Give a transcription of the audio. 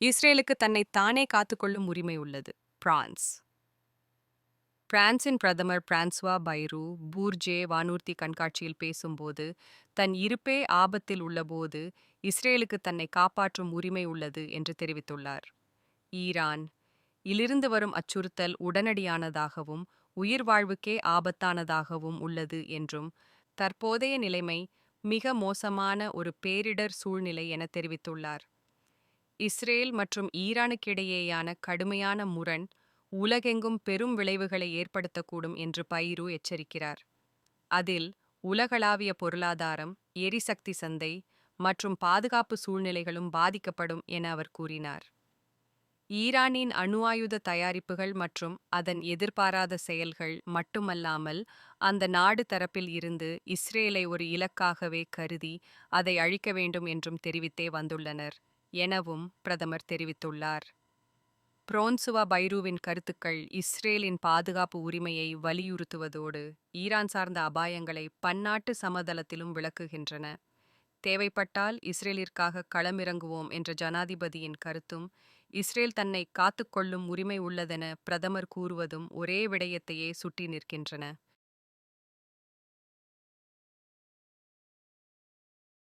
இஸ்ரேலுக்கு தன்னை தானே காத்துக்கொள்ளும் உரிமை உள்ளது. பிரான்ஸ். பிரான்சின் பிரதமர் பிரான்சுவா பைரு பூர்ஜே வானூர்த்தி கண்காட்சியில் பேசும்போது தன் இருப்பே ஆபத்தில் உள்ளபோது இஸ்ரேலுக்கு தன்னை காப்பாற்றும் உரிமை உள்ளது என்று தெரிவித்துள்ளார். ஈரான். இலிருந்து வரும் அச்சுறுத்தல் உடனடியானதாகவும் உயிர் வாழ்வுக்கே ஆபத்தானதாகவும் உள்ளது என்றும் தற்போதைய நிலைமை மிக மோசமான ஒரு பேரிடர் சூழ்நிலை என தெரிவித்துள்ளார். இஸ்ரேல் மற்றும் ஈரானுக்கிடையேயான கடுமையான முரண் உலகெங்கும் பெரும் விளைவுகளை ஏற்படுத்தக்கூடும் என்று பைரு எச்சரிக்கிறார். அதில் உலகளாவிய பொருளாதாரம் எரிசக்தி சந்தை மற்றும் பாதுகாப்பு சூழ்நிலைகளும் பாதிக்கப்படும் என அவர் கூறினார். ஈரானின் அணு ஆயுத தயாரிப்புகள் மற்றும் அதன் எதிர்பாராத செயல்கள் மட்டுமல்லாமல் அந்த நாடு தரப்பில் இருந்து இஸ்ரேலை ஒரு இலக்காகவே கருதி அதை அழிக்க வேண்டும் என்றும் தெரிவித்தே வந்துள்ளனர். எனவும் பிரதமர் தெரிவித்துள்ளார். புரோன்சுவா பைரூவின் கருத்துக்கள் இஸ்ரேலின் பாதுகாப்பு உரிமையை வலியுறுத்துவதோடு ஈரான் சார்ந்த அபாயங்களை பன்னாட்டு சமதளத்திலும் விளக்குகின்றன. தேவைப்பட்டால் இஸ்ரேலிற்காக களமிறங்குவோம் என்ற ஜனாதிபதியின் கருத்தும் இஸ்ரேல் தன்னை காத்துக்கொள்ளும் உரிமை உள்ளதென பிரதமர் கூறுவதும் ஒரே விடயத்தையே சுட்டி நிற்கின்றன.